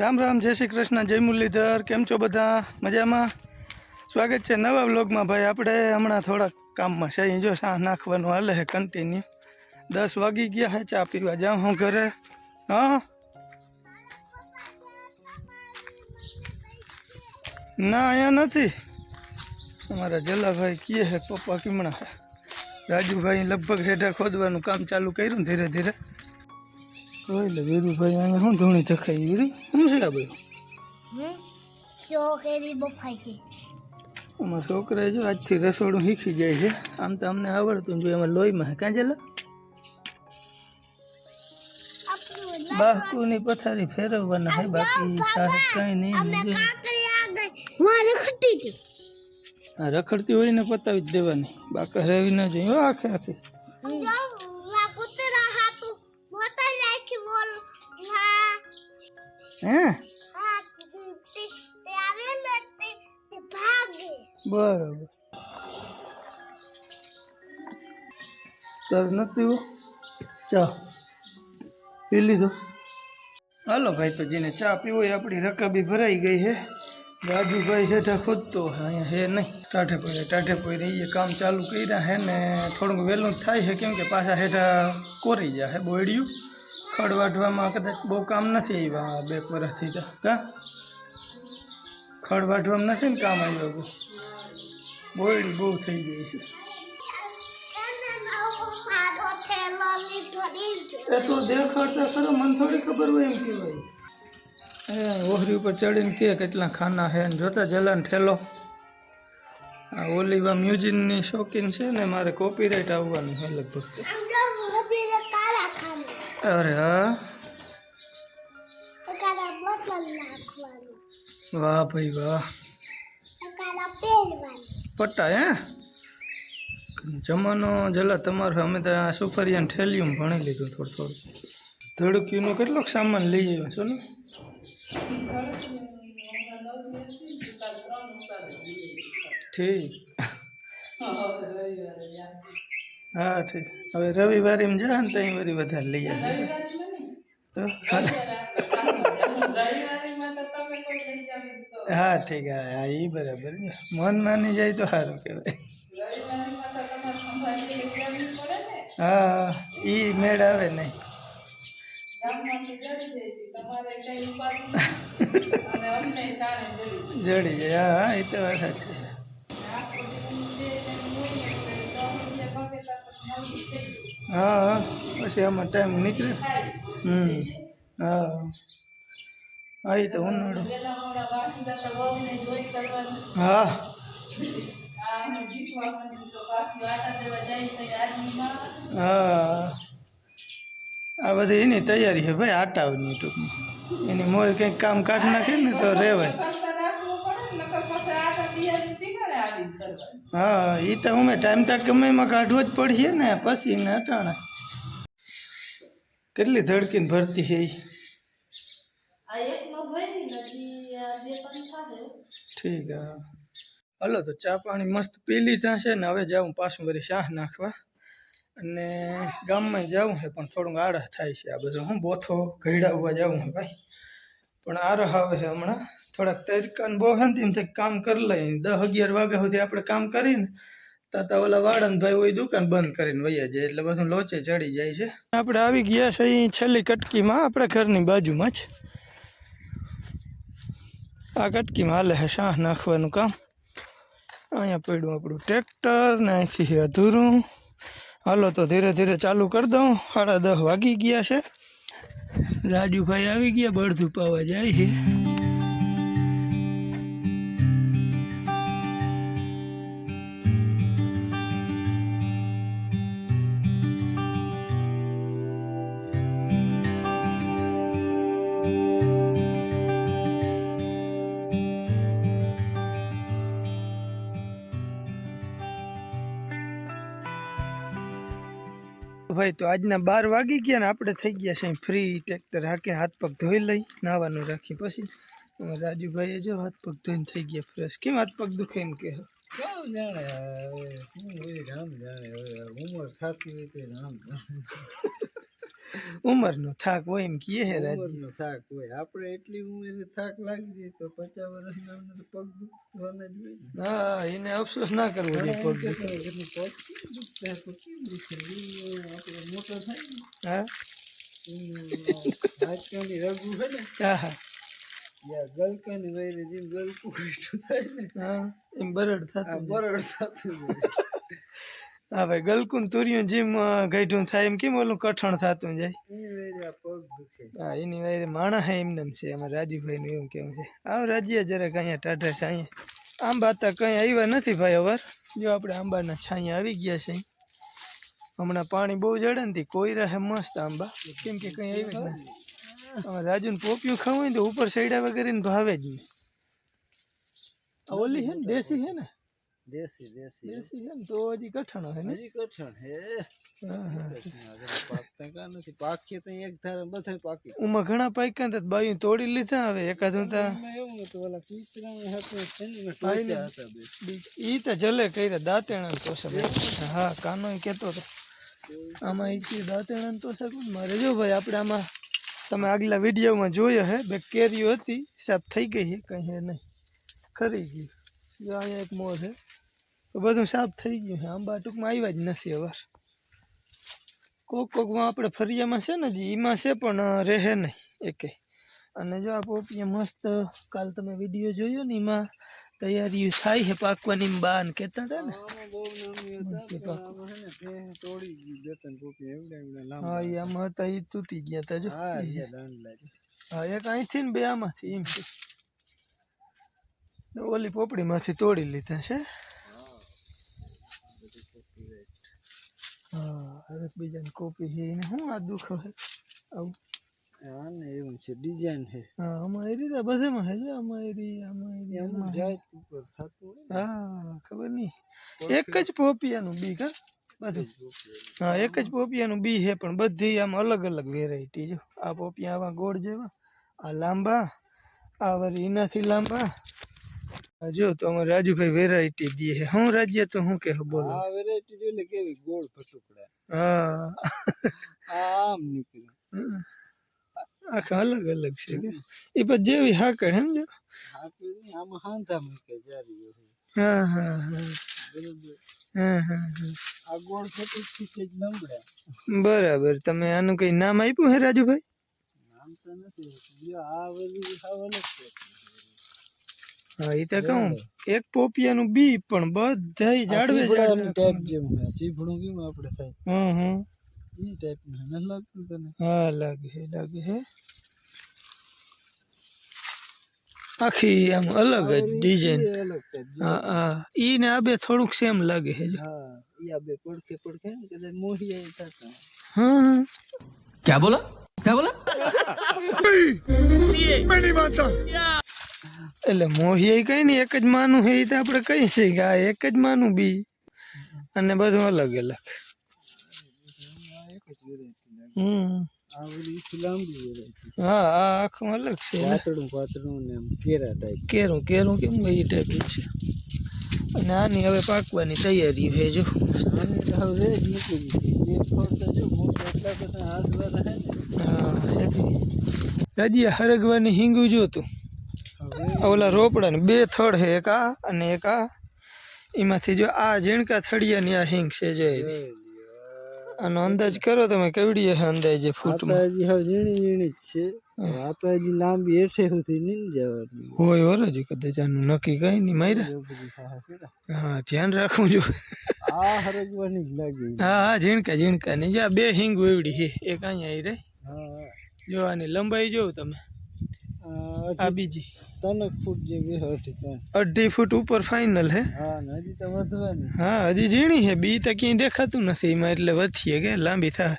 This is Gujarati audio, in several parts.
રામ રામ, જય શ્રી કૃષ્ણ, જય મુરલીધર, કેમ છો બધા? મજામાં? સ્વાગત છે નવા વ્લોગમાં ભાઈ. આપણે હમણાં થોડાક કામમાં છે. અહીં જો શા નાખવાનું હાલે છે કન્ટિન્યુ દસ વાગી ગયા હે ચા પીવા. જાઉં હું ઘરે. હા? ના, અહીંયા નથી. અમારા જલાભાઈ કીએ છે, પપ્પા કીમણા છે. રાજુભાઈ લગભગ હેઠા ખોદવાનું કામ ચાલુ કર્યું ધીરે ધીરે. કોઈ લે વીરુભાઈ અહીંયા શું ધૂણી ધખાઈ વીરુ શું છે આ ભાઈ ચોકેરી બફાઈ ગઈ અમારા છોકરા જો આજથી રસોડું શીખી જાય છે. આમ તો અમને આવડતું જો એમાં લોહીમાં કાં જેલા આપણું બાકુની પથારી ફેરવવાના હે બાકી કઈ નહીં રખડતી હોય ને પતાવી જ દેવાની. બાકી રહેવી ન જોઈએ આખે આખી. બરાબર. સર નથી હો. ચા પી લીધો. હાલો ભાઈ, તો જેને ચા પીવો હોય આપણી રકાબી ભરાઈ ગઈ છે રાજુભાઈ હેઠા ખોદતો હે, અહીંયા હે નહીં. ટાઢે પડે ટાઢે પડે, એ કામ ચાલુ કર્યા હે ને, થોડુંક વહેલું થાય છે, કેમ કે પાછા હેઠા કોરી જાય હે, બોયડિયું. ખડ વાઢવામાં કદાચ બહુ કામ નથી આવ્યા બે વર્ષથી તો, કા? ખડ વાઢવામાં નથી ને કામ આવ્યું બહુ બોયડી બહુ થઈ ગઈ છે. એ તો દેખાડતા ખરો, મને થોડી ખબર હોય એમ કહેવાય. એ ઓહરી ઉપર ચડીને કે કેટલા ખાના હે ને જોતા જલાન ઠેલો. આ ઓલીવા મ્યુઝિકની શોખીન છે ને મારે કોપીરાઇટ આવવાનું છે લગભગ. ખાને અરે હા કાળા બોટલ નાખવાનું વાહ ભાઈ વાહ કાળા પહેરવાનું પટ્ટા હે જમાનો જલા તમારો અમે તો આ સુફરિયાન ઠેલિયું ભણી લીધું થોડું થોડું ધડકીનો કેટલોક સામાન લઈ આવ્યો છો ને? ઠીક. હા ઠીક. હવે રવિવારે એમ જા ને ત્યાં વળી વધારે લઈ આવે તો હા. ઠીક હા હા એ બરાબર. મન માની જાય તો સારું કહેવાય. હા એ મેળ આવે નહીં જડી જાય હા એ તો વાત સાચી. હા હા. પછી આમાં ટાઈમ નીકળે. હમ. હા. હા એ તો ઉનાળો. હા. હા. આ બધી એની તૈયારી છે ભાઈ આટાવની ટૂંકમાં. એની મોર કંઈક કામ કાઢ નાખે ને તો રહેવાય હા એ તો અમે ટાઈમ તક ગમે કાઢવો જ પડીએ ને પછી ને અટાણે. કેટલી ધડકીને ભરતી છે ઠીક હા. હલો તો ચા પાણી મસ્ત પી લીધા છે ને હવે જાઉં પાછું વળી શાહ નાખવા. અને ગામમાં જાઉં છે પણ થોડુંક આળસ થાય છે આ બધું. હું બોથો ઘડાવવા જાઉં છે ભાઈ. પણ આરહ આવે છે હમણાં. થોડાક તરીકાને બહુ થાય કામ કરી લઈએ. દસ અગિયાર વાગ્યા સુધી આપણે કામ કરીને તાતા ઓલા વાળંદભાઈ હોય દુકાન બંધ કરીને વૈયા જાય એટલે બધું લોચે ચડી જાય છે. આપણે આવી ગયા છે અહીં છેલ્લી કટકીમાં, આપણા ઘરની બાજુમાં જ. આ કટકીમાં હાલે છે શાહ નાખવાનું કામ. અહીંયા પડ્યું આપણું ટ્રેક્ટર ને અહીંથી અધૂરું. હાલો તો ધીરે ધીરે ચાલુ કરી દઉં. સાડા દસ વાગી ગયા છે. રાજુભાઈ આવી ગયા બળધું પાવા જાય છે. ભાઈ તો આજના બાર વાગી ગયા ને આપણે થઈ ગયા છે ફ્રી ટ્રેક્ટર હાકે હાથ પગ ધોઈ લઈ, નાવાનું રાખી પછી. રાજુભાઈએ જો હાથ પગ ધોઈને થઈ ગયા ફ્રેશ કેમ હાથ પગ દુખે એમ કે રામ જાણે ઉંમર થતી હોય રામ ઉંમરનો થાક હોય એમ કીએ હે રાજી ઉંમરનો થાક હોય આપણે એટલી ઉંમરે થાક લાગી જાય તો પચાસ વર્ષના અમને તો પગ દુખવાના જ હોય ને. હા એને અફસોસ ના કરવો જોઈએ પગ દુખે. એટલે પગ કેમ દુખતા હશે? કેમ દુખે? એ આપણે મોટો થાય ને હા હાથકાની રગુ છે ને હા હા યા ગલકાની વયરે જેમ ગલકું ઘીટું થાય ને હા એમ બરડ આ થતું જાય. બરડ થતું જાય હા ભાઈ ગલકુન તુર્યું જેમ ગઈઢું થાય એમ કેમ ઓલું કઠણ થતું જાય? હા એની વાયરે માણસ હે એમને છે અમારે રાજુભાઈનું એમ કેવું છે. આવ રાજ્ય જરાક અહીંયા ટાઢા છાંયા આંબા તો કંઈ આવ્યા નથી ભાઈ અવાર? જો આપણે આંબાના છાંયા આવી ગયા છે હમણાં પાણી બહુ જડે ને કોઈ રહે મસ્ત આંબા. કેમ કે કંઈ આવ્યા નથી. અમારે રાજુને પોપિયું ખાવું હોય ને તો ઉપર સૈડા વગેરે ને ભાવે જ નહીં. ઓલી છે ને દેશી છે ને? દેશી દેશી દેશી છે ને તો હજી કઠણ છે ને હજી કઠણ હે હા હા પાકતા કા નથી પાકીએ તો એક ધારે બધે પાકી ઉમાં ઘણા પાક્યા હતા બાયું તોડી લીધા હવે એકાદું તા એમાં એવું નતું ઓલા કીચડામાં હતા છે ને ટોચ્યા હતા બે ઈ તો જલે કર્યા દાંતેણા તો છે હા કાનો કેતો હતો આમાં ઈ કે દાંતેણા તો છે કોણ મારે જો ભાઈ આપણે આમાં તમે આગલા વિડીયોમાં જોયો હે બે કેરીઓ હતી સાફ થઈ ગઈ છે કંઈ હે નહીં. ખરી ગઈ. જો અહીંયા એક મોર છે. તો બધું સાફ થઈ ગયું છે. આંબા ટૂંકમાં આવ્યા જ નથી અવાર કોક કોકમાં આપણે ફરિયામાં છે ને જી એમાં છે પણ રહે નહીં એકે. અને જો આ પોપિયા મસ્ત કાલ તમે વીડિયો જોયો ને એમાં તૈયારી થાય છે પાકવાની એમ બા ને કહેતા હતા ને. હે ને ભેં તોડી ગઈ બે ત્રણ પોપી એવડા એવડા લાંબા. હા એ આમાં હતા એ તૂટી ગયા હતા જો. હા એક અહીંથી ને બે આમાંથી એમ છે. ઓલી પોપડીમાંથી તોડી લીધા છે. હા બીજાની કોપી છે એને શું આ દુઃખ છે આવું. હા ને એવું છે ડિઝાઇન છે. હા અમારી રીતે બધામાં છે જો અમારી એ રી આમાં એ રી, અમુક આમાં. એ રી. જાત ઉપર થતું હા ખબર નહીં. એક જ પોપિયાનું બી કા? બધું. હા એક જ પોપિયાનું બી છે પણ બધી આમ અલગ અલગ વેરાયટી જો આ પોપિયા આવા ગોળ જેવા આ લાંબા આ વળી એનાથી લાંબા જો તો અમારે રાજુભાઈ વેરાયટી દે છે. હું રાજ્ય તો હું કે બોલો. આ વેરાયટી જોઈ લે કેવી? ગોળ ફટુકડા હા. આ આમ નીકળે. હમ. આખા અલગ અલગ છે કે? એ પછી જેવી હાકર સમજો આ પેલી આમાં હાંધા મૂકે જારી હોય. હા હા હા. બરોબર. હા હા હા. આ ગોળ ફટુકથી સેજ નમળ્યા બરાબર. તમે આનું કઈ નામ આપ્યું હે રાજુભાઈ? નામ તો નથી જો આ બધી સાવ અલગ છે. હા એ તો કહું એક પોપિયાનું બી પણ બધાય જાડવે જાડવે. ટાઈપ જેમ હોય ચીભડું કેમ આપણે સાહેબ? હમ હમ. ઈ ટાઈપનું ન લાગતું તને? હા લાગે લાગે હે આખી આમ અલગ જ ડિઝાઇન હા હા. ઈ ને આ બે થોડુંક સેમ લાગે હે હા ઈ આ બે પડકે પડકે ને મોહી આય થતા. હા ક્યાં બોલા? ક્યાં બોલા? મેં નહીં માનતા એટલે મોહિયા કઈ નહીં એક જ માનું એ તો આપણે કહી છીએ કે આ એક જ માનું બી. અને બધું અલગ અલગ. હમ. હા આ આખું અલગ છે. પાતળું પાતળું ને કેરા ટાઈપ કેરું કેરું કેમ એ ટાઈપનું છે? અને આની હવે પાકવાની તૈયારી છે જો. આની તો હવે રેજ મૂકી દીધી બે ફરતા જો મોટા એટલા બધા હાથ વાળા હે ને. હા સેટી રાજી હરગવાની હિંગુ જોતું. ઓલા રોપડા ને બે થડ છે એક આ અને એક આ. એમાંથી જો આ ઝીણકા થળિયાની આ હિંગ છે જો આનો અંદાજ કરો તમે કેવડી હે અંદાજે ફૂટમાં? હજી ઝીણી ઝીણી છે. આ તો હજી લાંબી હેઠે સુધી નહીં જવાની. હોય વર જ કદાચ આનું નક્કી કઈ નહીં માર્યા. હા ધ્યાન રાખવું જો. આ હરગવાની જ લાગી. હા હા ઝીણકા ઝીણકા ની જો આ બે હિંગ એવડી છે. એક અહીંયા આવી રહી હા જો આની લંબાઈ જોઉં તમે. આ બીજી. ત્રણેક ફૂટ જેવી હતી ત્રણ. અઢી ફૂટ ઉપર ફાઇનલ હે? હા હજી તો વધવાની. હા હજી ઝીણી છે બી તો ક્યાંય દેખાતું નથી એમાં એટલે વધીએ કે લાંબી થાય.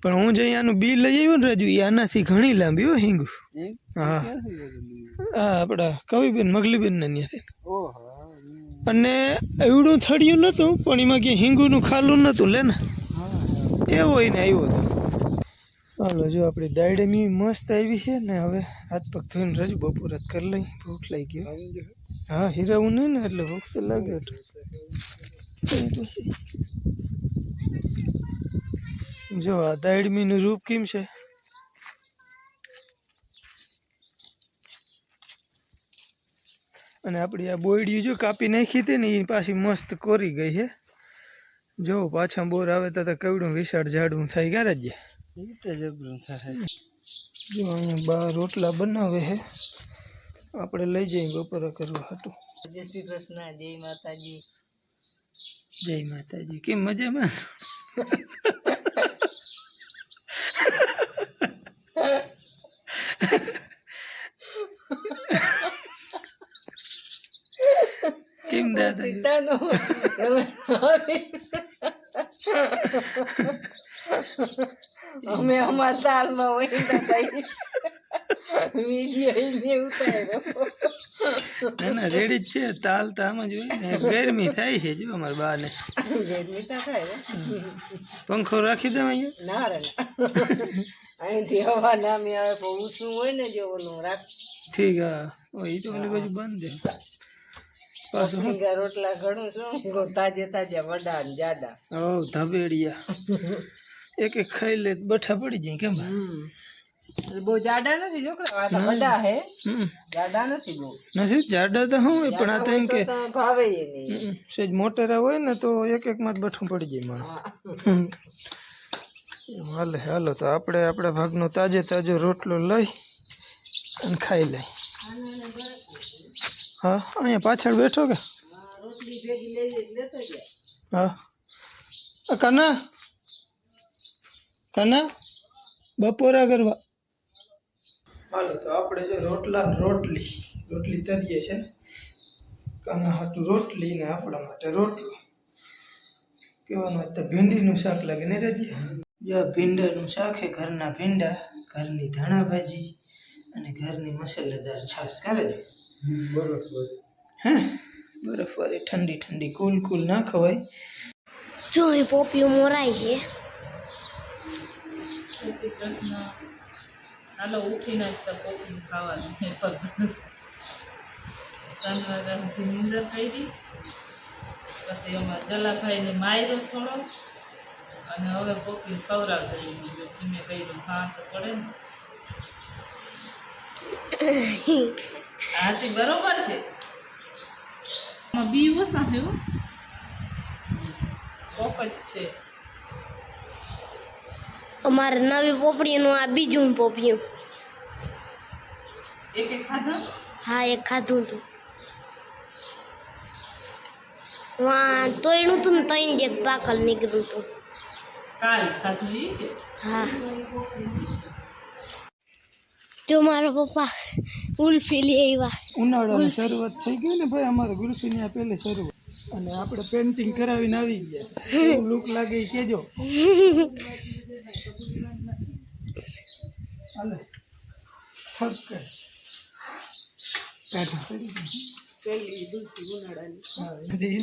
પણ હું જે અહીંયાનું બી લઈ આવ્યો ને રાજુ એ આનાથી ઘણી લાંબી હો હિંગુ. હા. હા આપણા કવિબેન મગલીબેન ના ત્યાંથી અને એવડું થળિયું નહોતું પણ એમાં ક્યાંય હિંગુનું ખાલું નહોતું લે ને. હા હા. એવો એને આવ્યો હતો હાલો, જો આપણી દાયડેમી મસ્ત આવી છે ને, હવે હાથ પગ ધોઈને રજ બપોરાત કરી લઈ. ભૂખ લાગી ગયો હા, હીરાવું નહીં ને, એટલે ભૂખ તો લાગે જ. આ દાડમીનું રૂપ કેમ છે? અને આપણી આ બોયડી જો કાપી નાખી હતી ને એ પાછી મસ્ત કોરી ગઈ છે. જો, પાછા બોર આવે તો કેવડું વિશાળ ઝાડવું થાય ક્યારે જ. એ જબરું થાય. જો અહીંયા બા રોટલા બનાવે છે આપણે લઈ જઈએ બપોરા કરવા હતું જય શ્રી કૃષ્ણ જય માતાજી. જય માતાજી. કેમ મજામાં? કેમ દાદા? અમે અમારા એને ઉતાર્યો. ના ના રેડી જ છે. તાલ તો આમ જ હોય ને. ગરમી થાય છે જો અમારા બાને. ગરમી તો થાય હો. પંખો રાખી દઉં અહીંયા. ના રે ના. અહીંથી હવા નામી આવે પણ ઊંચું હોય ને જો ઓલું રાખ. ઠીક હા. એ તો ઓલી બાજુ બંધ છે. રોટલા ઘણું શું તાજે તાજા વડા ને જાડા. ઓ ધબેડિયા. એક એક ખાઈ લે તો બઠા પડી જાય કેમ? બહુ જાડા નથી છોકરા આ તો વડા હે. હમ. જાડા નથી બહુ. નથી જાડા તો શું હોય પણ આ તો એમ કે તો ભાવે ય નહીં. હમ, સેજ મોટેરા હોય ને તો એક એક માં જ બઠું પડી જાય માણસ. હા. હમ. એમ હાલે હાલો તો આપણે આપણા ભાગનો તાજે તાજો રોટલો લઈ અને ખાઈ લઈ. હા અહીંયા પાછળ બેઠો કે? રોટલી ભેગી લેવી લેતો જાય હા. આ કના? કના બપોરા કરવા હાલો તો આપણે જો રોટલા રોટલી રોટલી તરીએ છે. કાના હાટું રોટલી ને આપણા માટે રોટલો. કહેવાનું તો ભીંડીનું શાક લાગે ને રજી? જો ભીંડાનું શાક છે ઘરના ભીંડા ઘરની ધાણા ભાજી અને ઘરની મસાલેદાર છાશ કરે છે બરોબર. હે? બરફ વાળી ઠંડી ઠંડી કુલ કુલ ના ખવાય જો એ પોપીઓ મોરાય છે. જય શ્રી કૃષ્ણ. હાલો, ઉઠીને જ તો ખાવાનું છે પગ નિંદર કરી પછી અમારે જલાભાઈને માર્યો થોડો. અને હવે પોપી ખવડાવી કરી જો ધીમે કર્યું શાંત પડે ને. હાથી બરોબર છે? બી ઓછા થયું હો. પોપ જ છે. અમારે નવી પોપડીનું આ બીજું પોપિયું. એક એક ખાધા? હા એક ખાધું હતું. વાં તોયણું હતું ને તૈણ એક પાકલ નીકળ્યું હતું. હા. તો મારો પપ્પા ઉલ્ફી લઈ આવ્યા. ઉનાળાની શરૂઆત થઈ ગઈ ને ભાઈ અમારે ગુલ્ફીની ની પહેલી શરૂઆત. અને આપણે પેન્ટિંગ કરાવીને આવી ગયા. લુક લાગે એ શરદી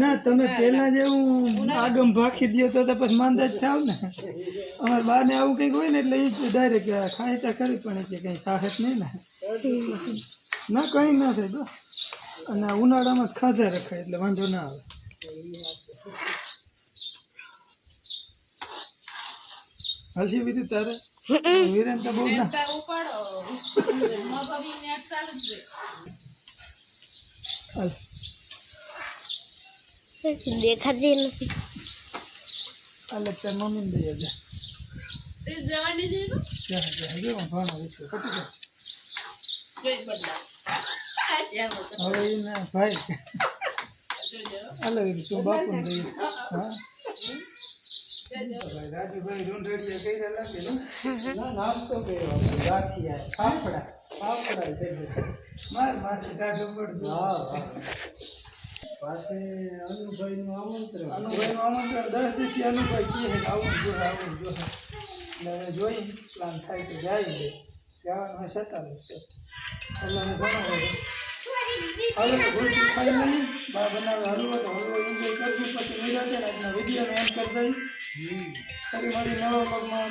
ના, તમે પેલા જેવું આગમ ભાખી દો તો પછી માંદા જ થાવ ને. અમારે બાને આવું કંઈક હોય ને એટલે એ ડાયરેક્ટ ખાય તો ખરી, પણ કંઈ ખાહે નહીં ને. ના કંઈ ના થાય તો અને ઉનાળામાં ખાધા રખાય એટલે વાંધો ના આવે. હલસી બીજું તારે? વીરેન તો બહુ ના. તા જ. દેખાતી નથી. હાલે તાર મમ્મીને દઈ આવજે. તે જવાની તો ત્યાં ત્યાં જો ભાણો વિશે જોઈ બદલા હવે એના ભાઈ. જોજો તું બાપુને દઈ. હા. રાજુભાઈ રૂંઢળીયા કર્યા લાગે ને નાસ્તો કર્યો ગાંઠિયા ફાફડા ફાફડા છે માર માથે ટાઢું પડતું હા પાસે અનુભાઈ નું આમંત્રણ. અનુભાઈનું આમંત્રણ દસ દિવસથી અનુભાઈ કહે આવું જો આવું જો એટલે હવે જોઈ પ્લાન થાય તો જાય છે જવાનું હોય સત્તાવીસ. અલ્લાહને હોય હાલો ગુલકી ખાઈ લઈ બા બનાવે હલવો તો હલવો એન્જોય કરશું પછી મજા દઈ ફરી મળી નવા પગમાં